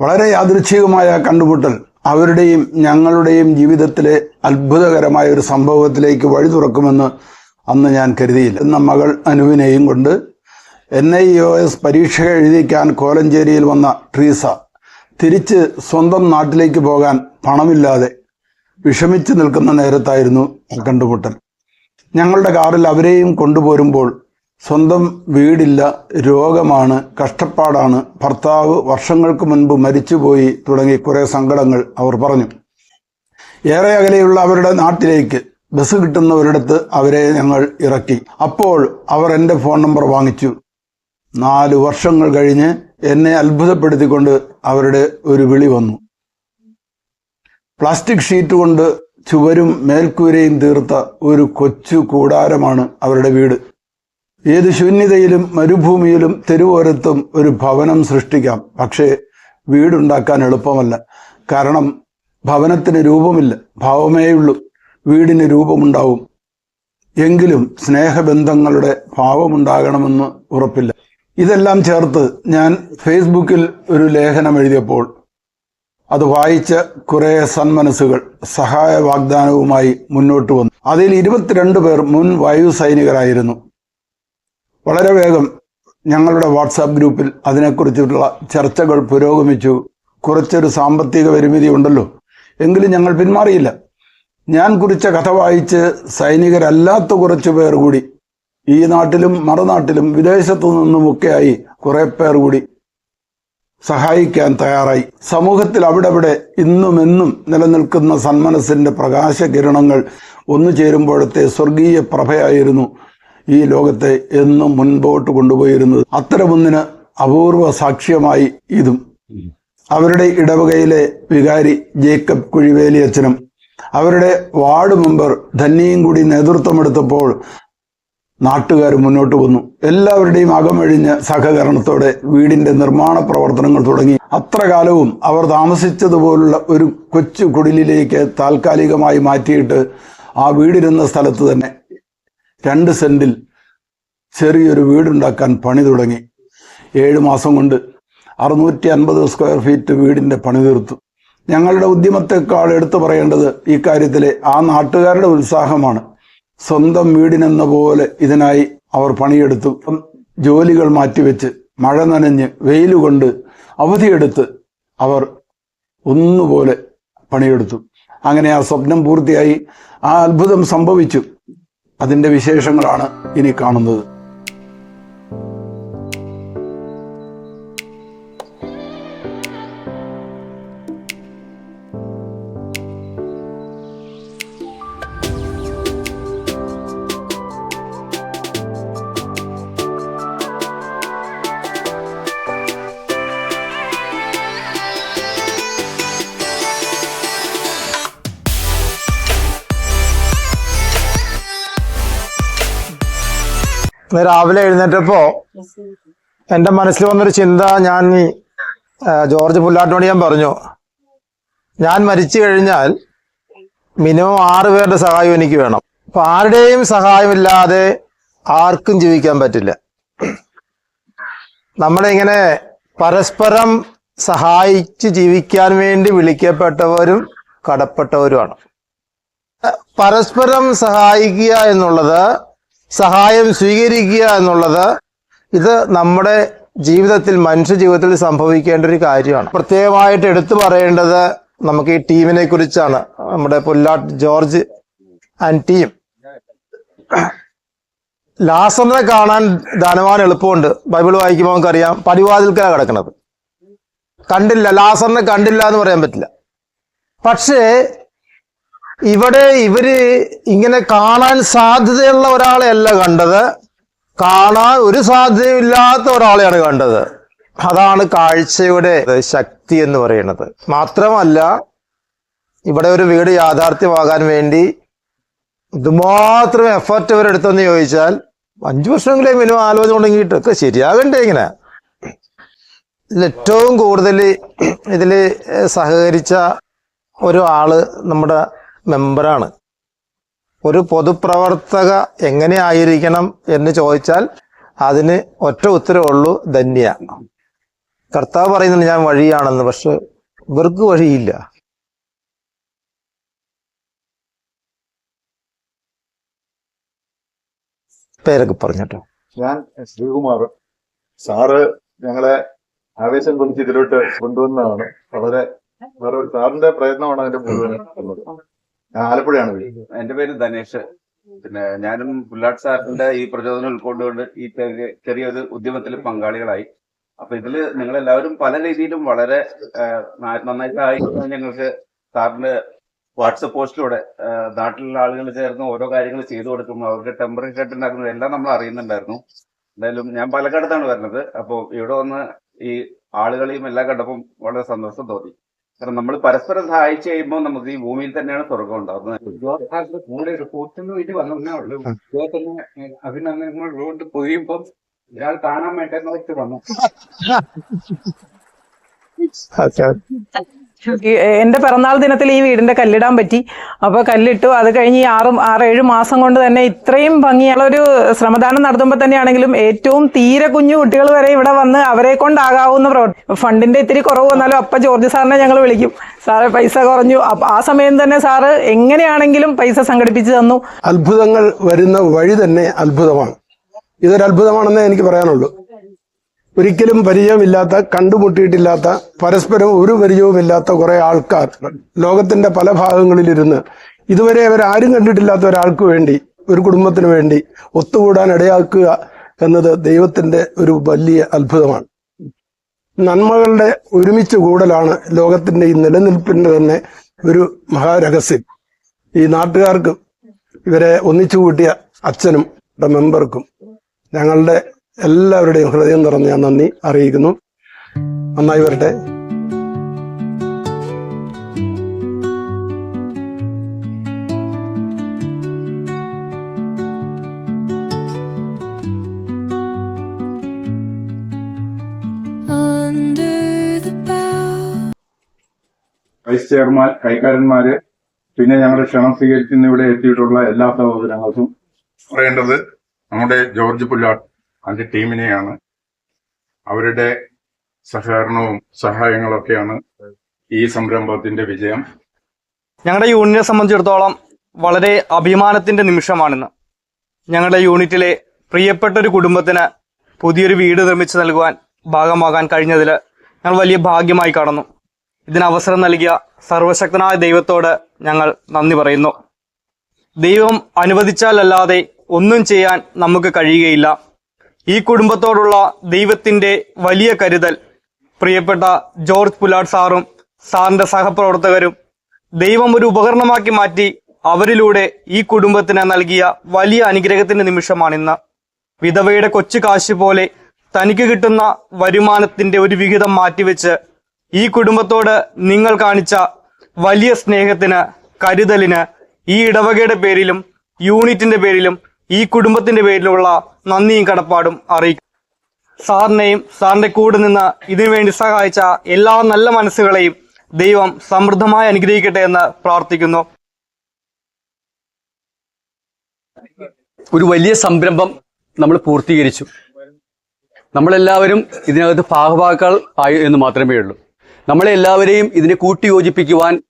വളരെ യാദൃച്ഛികമായ കണ്ടുമുട്ടൽ അവരുടെയും ഞങ്ങളുടെയും ജീവിതത്തിലെ അത്ഭുതകരമായ ഒരു സംഭവത്തിലേക്ക് വഴി തുറക്കുമെന്ന് അന്ന് ഞാൻ കരുതിയില്ല. എന്ന മകൾ അനുവിനെയും കൊണ്ട് എൻ ഐ ഒ എസ് പരീക്ഷ എഴുതിക്കാൻ കോലഞ്ചേരിയിൽ വന്ന ട്രീസ തിരിച്ച് സ്വന്തം നാട്ടിലേക്ക് പോകാൻ പണമില്ലാതെ വിഷമിച്ചു നിൽക്കുന്ന നേരത്തായിരുന്നു കണ്ടുമുട്ടൽ. ഞങ്ങളുടെ കാറിൽ അവരെയും കൊണ്ടുപോരുമ്പോൾ സ്വന്തം വീടില്ല രോഗമാണ് കഷ്ടപ്പാടാണ്. ഭർത്താവ് വർഷങ്ങൾക്ക് മുൻപ് മരിച്ചുപോയി തുടങ്ങി കുറെ സങ്കടങ്ങൾ അവർ പറഞ്ഞു. ഏറെ അകലെയുള്ള അവരുടെ നാട്ടിലേക്ക് ബസ് കിട്ടുന്ന ഒരിടത്ത് അവരെ ഞങ്ങൾ ഇറക്കി. അപ്പോൾ അവർ എന്റെ ഫോൺ നമ്പർ വാങ്ങിച്ചു. നാല് വർഷങ്ങൾ കഴിഞ്ഞ് എന്നെ അത്ഭുതപ്പെടുത്തിക്കൊണ്ട് അവരുടെ ഒരു വിളി വന്നു. പ്ലാസ്റ്റിക് ഷീറ്റ് കൊണ്ട് ചുവരും മേൽക്കൂരയും തീർത്ത ഒരു കൊച്ചു കൂടാരമാണ് അവരുടെ വീട്. ഏത് ശൂന്യതയിലും മരുഭൂമിയിലും തെരുവോരത്തും ഒരു ഭവനം സൃഷ്ടിക്കാം. പക്ഷേ വീടുണ്ടാക്കാൻ എളുപ്പമല്ല. കാരണം ഭവനത്തിന് രൂപമില്ല. ഭാവമേയുള്ളൂ. വീടിന് രൂപമുണ്ടാവും. എങ്കിലും സ്നേഹബന്ധങ്ങളുടെ ഭാവമുണ്ടാകണമെന്ന് ഉറപ്പില്ല. ഇതെല്ലാം ചേർത്ത് ഞാൻ ഫേസ്ബുക്കിൽ ഒരു ലേഖനം എഴുതിയപ്പോൾ അത് വായിച്ച കുറെ സന്മനസ്സുകൾ സഹായ വാഗ്ദാനവുമായി മുന്നോട്ട് വന്നു. അതിൽ ഇരുപത്തിരണ്ട് പേർ മുൻ വായു സൈനികരായിരുന്നു. വളരെ വേഗം ഞങ്ങളുടെ വാട്സാപ്പ് ഗ്രൂപ്പിൽ അതിനെക്കുറിച്ചുള്ള ചർച്ചകൾ പുരോഗമിച്ചു. കുറച്ചൊരു സാമ്പത്തിക പരിമിതി ഉണ്ടല്ലോ. എങ്കിലും ഞങ്ങൾ പിന്മാറിയില്ല. ഞാൻ കുറിച്ച കഥ വായിച്ച് സൈനികരല്ലാത്ത കുറച്ചു പേർ കൂടി ഈ നാട്ടിലും മറുനാട്ടിലും വിദേശത്തു നിന്നുമൊക്കെയായി കുറെ പേർ കൂടി സഹായിക്കാൻ തയ്യാറായി. സമൂഹത്തിൽ അവിടെവിടെ അവിടെ ഇന്നും എന്നും നിലനിൽക്കുന്ന സന്മനസ്സിന്റെ പ്രകാശകിരണങ്ങൾ ഒന്നു ചേരുമ്പോഴത്തെ സ്വർഗീയ പ്രഭയായിരുന്നു ഈ ലോകത്തെ എന്നും മുൻപോട്ട് കൊണ്ടുപോയിരുന്നത് അത്തരമൊന്നിന് അപൂർവ സാക്ഷ്യമായി ഇതും. അവരുടെ ഇടവകയിലെ വികാരി ജേക്കബ് കുഴിവേലി അച്ഛനും അവരുടെ വാർഡ് മെമ്പർ ധന്യയും കൂടി നേതൃത്വമെടുത്തപ്പോൾ നാട്ടുകാർ മുന്നോട്ട് വന്നു. എല്ലാവരുടെയും അകമഴിഞ്ഞ് സഹകരണത്തോടെ വീടിന്റെ നിർമ്മാണ പ്രവർത്തനങ്ങൾ തുടങ്ങി. അത്ര കാലവും അവർ താമസിച്ചതുപോലുള്ള ഒരു കൊച്ചു കുടിലിലേക്ക് താൽക്കാലികമായി മാറ്റിയിട്ട് ആ വീടിരുന്ന സ്ഥലത്ത് തന്നെ രണ്ട് സെന്റിൽ ചെറിയൊരു വീടുണ്ടാക്കാൻ പണി തുടങ്ങി. ഏഴ് മാസം കൊണ്ട് അറുന്നൂറ്റി അൻപത് സ്ക്വയർ ഫീറ്റ് വീടിന്റെ പണി തീർത്തു. ഞങ്ങളുടെ ഉദ്യമത്തെക്കാൾ എടുത്തു പറയേണ്ടത് ഈ കാര്യത്തിലെ ആ നാട്ടുകാരുടെ ഉത്സാഹമാണ്. സ്വന്തം വീടിനെന്ന പോലെ ഇതിനായി അവർ പണിയെടുത്തു. ജോലികൾ മാറ്റിവെച്ച് മഴ നനഞ്ഞ് വെയിലുകൊണ്ട് അവധിയെടുത്ത് അവർ ഒന്നുപോലെ പണിയെടുത്തു. അങ്ങനെ ആ സ്വപ്നം പൂർത്തിയായി. ആ അത്ഭുതം സംഭവിച്ചു. അതിന്റെ വിശേഷങ്ങളാണ് ഇനി കാണുന്നത്. ഇന്ന് രാവിലെ എഴുന്നേറ്റപ്പോ എന്റെ മനസ്സിൽ വന്നൊരു ചിന്ത ഞാൻ ഈ, ജോർജ് പുല്ലാട്ടിനോട് ഞാൻ പറഞ്ഞു. ഞാൻ മരിച്ചു കഴിഞ്ഞാൽ മിനിമം ആറ് പേരുടെ സഹായം എനിക്ക് വേണം. അപ്പൊ ആരുടെയും സഹായമില്ലാതെ ആർക്കും ജീവിക്കാൻ പറ്റില്ല. നമ്മളിങ്ങനെ പരസ്പരം സഹായിച്ച് ജീവിക്കാൻ വേണ്ടി വിളിക്കപ്പെട്ടവരും കടപ്പെട്ടവരുമാണ്. പരസ്പരം സഹായിക്കുക എന്നുള്ളത് സഹായം സ്വീകരിക്കുക എന്നുള്ളത് ഇത് നമ്മുടെ ജീവിതത്തിൽ മനുഷ്യ ജീവിതത്തിൽ സംഭവിക്കേണ്ട ഒരു കാര്യമാണ്. പ്രത്യേകമായിട്ട് എടുത്തു പറയേണ്ടത് നമുക്ക് ഈ ടീമിനെ കുറിച്ചാണ്. നമ്മുടെ പുല്ലാട്ട് ജോർജ് ആൻഡ് ടീം. ലാസറിനെ കാണാൻ ധനവാൻ എളുപ്പമുണ്ട്. ബൈബിൾ വായിക്കുമ്പോൾ നമുക്കറിയാം പടിവാതിൽക്കലാണ് കിടക്കുന്നത്. കണ്ടില്ല ലാസറിനെ കണ്ടില്ല എന്ന് പറയാൻ പറ്റില്ല. പക്ഷേ ഇവിടെ ഇവർ ഇങ്ങനെ കാണാൻ സാധ്യതയുള്ള ഒരാളെ അല്ല കണ്ടത്. കാണാൻ ഒരു സാധ്യതയില്ലാത്ത ഒരാളെയാണ് കണ്ടത്. അതാണ് കാഴ്ചയുടെ ശക്തി എന്ന് പറയുന്നത്. മാത്രമല്ല ഇവിടെ ഒരു വീട് യാഥാർത്ഥ്യമാകാൻ വേണ്ടി ഇതുമാത്രം എഫർട്ട് ഇവരെടുത്തെന്ന് ചോദിച്ചാൽ അഞ്ചു വർഷമെങ്കിലും മിനിമം ആലോചന തുടങ്ങിയിട്ട് ഒക്കെ ശരിയാകണ്ടേ ഇങ്ങനെ. ഏറ്റവും കൂടുതൽ ഇതിൽ സഹകരിച്ച ഒരു ആൾ നമ്മുടെ മെമ്പറാണ്. ഒരു പൊതുപ്രവർത്തക എങ്ങനെയായിരിക്കണം എന്ന് ചോദിച്ചാൽ അതിന് ഒറ്റ ഉത്തരവുള്ളൂ ധന്യ. കർത്താവ് പറയുന്നത് ഞാൻ വഴിയാണെന്ന് പക്ഷെ ഇവർക്ക് വഴിയില്ല. പേരൊക്കെ പറഞ്ഞോട്ടോ. ഞാൻ ശ്രീകുമാർ. സാറ് ഞങ്ങളെ ആവേശം കൊണ്ടിച്ച് ഇതിലോട്ട് കൊണ്ടുവന്നതാണ്. വളരെ വേറെ സാറിന്റെ പ്രയത്നമാണ് അതിന്റെ മുഴുവൻ ആലപ്പുഴയാണ് എന്റെ പേര് ധനേഷ്. പിന്നെ ഞാനും പുല്ലാട്ട് സാറിന്റെ ഈ പ്രചോദനം ഉൾക്കൊണ്ടുകൊണ്ട് ഈ ചെറിയൊരു ഉദ്യമത്തിൽ പങ്കാളികളായി. അപ്പൊ ഇതിൽ നിങ്ങൾ എല്ലാവരും പല രീതിയിലും വളരെ നന്നായി സഹായിക്കുന്ന ഞങ്ങൾക്ക് സാറിന്റെ വാട്സപ്പ് പോസ്റ്റിലൂടെ നാട്ടിലുള്ള ആളുകൾ ചേർന്ന് ഓരോ കാര്യങ്ങൾ ചെയ്തു കൊടുക്കും അവരുടെ ടെമ്പറേച്ചർ ഉണ്ടാക്കുന്നത് എല്ലാം നമ്മൾ അറിയുന്നുണ്ടായിരുന്നു. എന്തായാലും ഞാൻ പാലക്കാടത്താണ് വരുന്നത്. അപ്പോൾ ഇവിടെ വന്ന് ഈ ആളുകളെയും എല്ലാം കണ്ടപ്പം വളരെ സന്തോഷം തോന്നി. കാരണം നമ്മൾ പരസ്പരം സഹായിച്ചു കഴിയുമ്പോൾ നമുക്ക് ഈ ഭൂമിയിൽ തന്നെയാണ് സ്വർഗം ഉണ്ടാകുന്നത് കൂടെ ഒരു കൂട്ടിന് വേണ്ടി വന്നേ ഉള്ളൂ. ഇദ്ദേഹത്തിന് അഭിനന്ദനങ്ങൾ കൊണ്ട് പൊതിയുമ്പം ഇയാൾ കാണാൻ വേണ്ടി വെച്ച് വന്നു. എന്റെ പിറന്നാൾ ദിനത്തിൽ ഈ വീടിന്റെ കല്ലിടാൻ പറ്റി. അപ്പൊ കല്ലിട്ടു. അത് കഴിഞ്ഞ് ഈ ആറ് ആറേഴ് മാസം കൊണ്ട് തന്നെ ഇത്രയും ഭംഗിയുള്ള ഒരു ശ്രമദാനം നടത്തുമ്പോൾ തന്നെയാണെങ്കിലും ഏറ്റവും തീരെ കുഞ്ഞു കുട്ടികൾ വരെ ഇവിടെ വന്ന് അവരെ കൊണ്ടാകാവുന്ന പ്രവർത്തി ഫണ്ടിന്റെ ഇത്തിരി കുറവ് വന്നാലും അപ്പ ജോർജ് സാറിനെ ഞങ്ങൾ വിളിക്കും. സാറ് പൈസ കുറഞ്ഞു. ആ സമയം തന്നെ സാറ് എങ്ങനെയാണെങ്കിലും പൈസ സംഘടിപ്പിച്ചു തന്നു. അത്ഭുതങ്ങൾ വരുന്ന വഴി തന്നെ അത്ഭുതമാണ്. ഇതൊരു അത്ഭുതമാണെന്നേ എനിക്ക് പറയാനുള്ളൂ. ഒരിക്കലും പരിചയമില്ലാത്ത കണ്ടുമുട്ടിയിട്ടില്ലാത്ത പരസ്പരം ഒരു പരിചയവുമില്ലാത്ത കുറെ ആൾക്കാർ ലോകത്തിന്റെ പല ഭാഗങ്ങളിലിരുന്ന് ഇതുവരെ അവരാരും കണ്ടിട്ടില്ലാത്ത ഒരാൾക്ക് വേണ്ടി ഒരു കുടുംബത്തിന് വേണ്ടി ഒത്തുകൂടാൻ ഇടയാക്കുക എന്നത് ദൈവത്തിന്റെ ഒരു വലിയ അത്ഭുതമാണ്. നന്മകളുടെ ഒരുമിച്ച് കൂടലാണ് ലോകത്തിന്റെ ഈ നിലനിൽപ്പിന്റെ തന്നെ ഒരു മഹാരഹസ്യം. ഈ നാട്ടുകാർക്ക് ഇവരെ ഒന്നിച്ചു കൂട്ടിയ അച്ഛനും മെമ്പർക്കും ഞങ്ങളുടെ എല്ലാവരുടെയും ഹൃദയം തുറന്ന് ഞാൻ നന്ദി അറിയിക്കുന്നു നന്നായി വരട്ടെ. വൈസ് ചെയർമാൻ കൈക്കാരന്മാര് പിന്നെ ഞങ്ങളുടെ ക്ഷണം സ്വീകരിക്കുന്ന ഇവിടെ എത്തിയിട്ടുള്ള എല്ലാ സഹോദരങ്ങൾക്കും പറയേണ്ടത് നമ്മുടെ ജോർജ് പുല്ലാട്ട് അതിന്റെ ടീമിനെയാണ്. അവരുടെ സഹകരണവും സഹായങ്ങളൊക്കെയാണ് ഈ സംരംഭത്തിന്റെ വിജയം. ഞങ്ങളുടെ യൂണിറ്റിനെ സംബന്ധിച്ചിടത്തോളം വളരെ അഭിമാനത്തിന്റെ നിമിഷമാണിന്ന്. ഞങ്ങളുടെ യൂണിറ്റിലെ പ്രിയപ്പെട്ട ഒരു കുടുംബത്തിന് പുതിയൊരു വീട് നിർമ്മിച്ചു നൽകുവാൻ ഭാഗമാകാൻ കഴിഞ്ഞതിൽ ഞങ്ങൾ വലിയ ഭാഗ്യമായി കാണുന്നു. ഇതിന് അവസരം നൽകിയ സർവശക്തനായ ദൈവത്തോട് ഞങ്ങൾ നന്ദി പറയുന്നു. ദൈവം അനുവദിച്ചാലല്ലാതെ ഒന്നും ചെയ്യാൻ നമുക്ക് കഴിയുകയില്ല. ഈ കുടുംബത്തോടുള്ള ദൈവത്തിന്റെ വലിയ കരുതൽ. പ്രിയപ്പെട്ട ജോർജ് പുലാഡ് സാറും സാറിന്റെ സഹപ്രവർത്തകരും ദൈവം ഒരു ഉപകരണമാക്കി മാറ്റി അവരിലൂടെ ഈ കുടുംബത്തിന് നൽകിയ വലിയ അനുഗ്രഹത്തിന്റെ നിമിഷമാണിന്ന്. വിധവയുടെ കൊച്ചു കാശ് പോലെ തനിക്ക് കിട്ടുന്ന വരുമാനത്തിന്റെ ഒരു വിഹിതം മാറ്റിവെച്ച് ഈ കുടുംബത്തോട് നിങ്ങൾ കാണിച്ച വലിയ സ്നേഹത്തിന് കരുതലിന് ഈ ഇടവകയുടെ പേരിലും യൂണിറ്റിന്റെ പേരിലും ഈ കുടുംബത്തിന്റെ പേരിലുള്ള നന്ദിയും കടപ്പാടും അറിയിക്കും. സാറിനെയും സാറിന്റെ കൂടെ നിന്ന് ഇതിനുവേണ്ടി സഹായിച്ച എല്ലാ നല്ല മനസ്സുകളെയും ദൈവം സമൃദ്ധമായി അനുഗ്രഹിക്കട്ടെ എന്ന് പ്രാർത്ഥിക്കുന്നു. ഒരു വലിയ സംരംഭം നമ്മൾ പൂർത്തീകരിച്ചു. നമ്മളെല്ലാവരും ഇതിനകത്ത് ഭാഗഭാക്കാൾ ആയി എന്ന് മാത്രമേ ഉള്ളൂ. നമ്മളെ എല്ലാവരെയും ഇതിനെ കൂട്ടിയോജിപ്പിക്കുവാൻ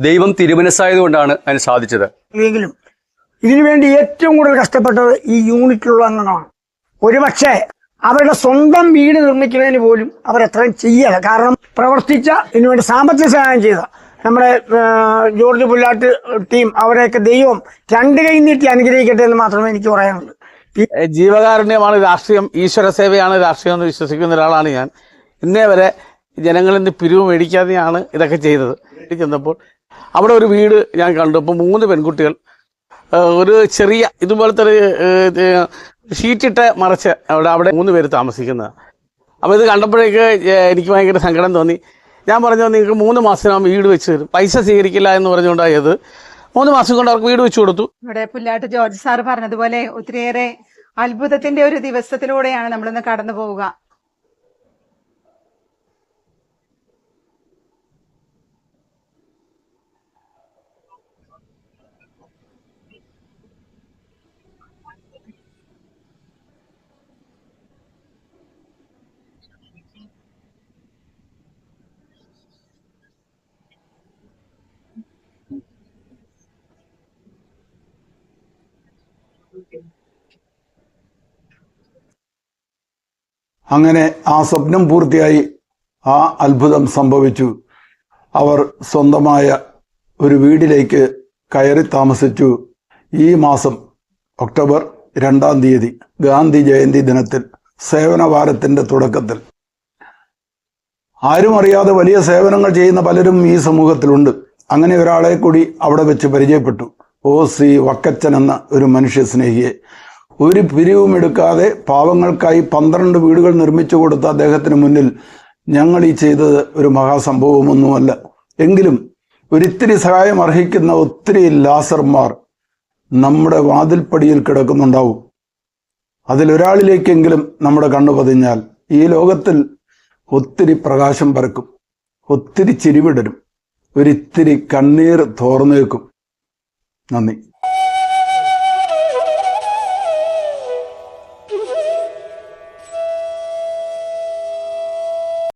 ദൈവം തിരുമനസ്സായതുകൊണ്ടാണ് അതിന് സാധിച്ചത്. എങ്കിലും ഇതിനുവേണ്ടി ഏറ്റവും കൂടുതൽ കഷ്ടപ്പെട്ടത് ഈ യൂണിറ്റിലുള്ള അംഗങ്ങളാണ്. ഒരുപക്ഷെ അവരുടെ സ്വന്തം വീട് നിർമ്മിക്കുന്നതിന് പോലും അവർ അത്രയും ചെയ്യല. കാരണം പ്രവർത്തിച്ച ഇതിനുവേണ്ടി സാമ്പത്തിക സഹായം ചെയ്ത നമ്മുടെ ജോർജ് പുല്ലാട്ട് ടീം അവരെയൊക്കെ ദൈവം രണ്ട് കൈ നീട്ടി അനുഗ്രഹിക്കട്ടെ എന്ന് മാത്രമേ എനിക്ക് പറയാനുള്ളൂ. ജീവകാരുണ്യമാണ് രാഷ്ട്രീയം ഈശ്വര സേവയാണ് രാഷ്ട്രീയം എന്ന് വിശ്വസിക്കുന്ന ഒരാളാണ് ഞാൻ. ഇന്നേ വരെ ജനങ്ങളിൽ നിന്ന് പിരിവ് മേടിക്കാതെയാണ് ഇതൊക്കെ ചെയ്തത്. ചെന്നപ്പോൾ അവിടെ ഒരു വീട് ഞാൻ കണ്ടു. അപ്പോൾ മൂന്ന് പെൺകുട്ടികൾ ഒരു ചെറിയ ഇതുപോലത്തെ ഒരു ഷീറ്റിട്ട് മറച്ച് അവിടെ അവിടെ മൂന്ന് പേര് താമസിക്കുന്നത് അപ്പോൾ ഇത് കണ്ടപ്പോഴേക്ക് എനിക്ക് ഭയങ്കര സങ്കടം തോന്നി. ഞാൻ പറഞ്ഞു നിങ്ങൾക്ക് മൂന്ന് മാസത്തിനാകും വീട് വെച്ച് തരും. പൈസ സ്വീകരിക്കില്ല എന്ന് പറഞ്ഞുകൊണ്ടായത് മൂന്ന് മാസം കൊണ്ട് അവർക്ക് വീട് വെച്ച് കൊടുത്തു. ഇവിടെ പുല്ലാട്ട് ജോർജ് സാർ പറഞ്ഞതുപോലെ ഒത്തിരിയേറെ അത്ഭുതത്തിന്റെ ഒരു ദിവസത്തിലൂടെയാണ് നമ്മളിന്ന് കടന്നു പോവുക അങ്ങനെ ആ സ്വപ്നം പൂർത്തിയായി ആ അത്ഭുതം സംഭവിച്ചു. അവർ സ്വന്തമായ ഒരു വീടിലേക്ക് കയറി താമസിച്ചു. ഈ മാസം ഒക്ടോബർ രണ്ടാം തീയതി ഗാന്ധി ജയന്തി ദിനത്തിൽ സേവനവാരത്തിന്റെ തുടക്കത്തിൽ. ആരും അറിയാതെ വലിയ സേവനങ്ങൾ ചെയ്യുന്ന പലരും ഈ സമൂഹത്തിലുണ്ട്. അങ്ങനെ ഒരാളെ കൂടി അവിടെ വെച്ച് പരിചയപ്പെട്ടു. ഓ സി വക്കച്ചൻ എന്ന ഒരു മനുഷ്യ സ്നേഹിയെ. ഒരു പിരിവും എടുക്കാതെ പാവങ്ങൾക്കായി പന്ത്രണ്ട് വീടുകൾ നിർമ്മിച്ചു കൊടുത്ത അദ്ദേഹത്തിന് മുന്നിൽ ഞങ്ങൾ ഈ ചെയ്തത് ഒരു മഹാസംഭവമൊന്നുമല്ല. എങ്കിലും ഒരിത്തിരി സഹായം അർഹിക്കുന്ന ഒത്തിരി ലാസർമാർ നമ്മുടെ വാതിൽപ്പടിയിൽ കിടക്കുന്നുണ്ടാവും. അതിലൊരാളിലേക്കെങ്കിലും നമ്മുടെ കണ്ണു പതിഞ്ഞാൽ ഈ ലോകത്തിൽ ഒത്തിരി പ്രകാശം പരക്കും ഒത്തിരി ചിരിവിടരും ഒരിത്തിരി കണ്ണീർ തോർന്നേക്കും. നന്ദി.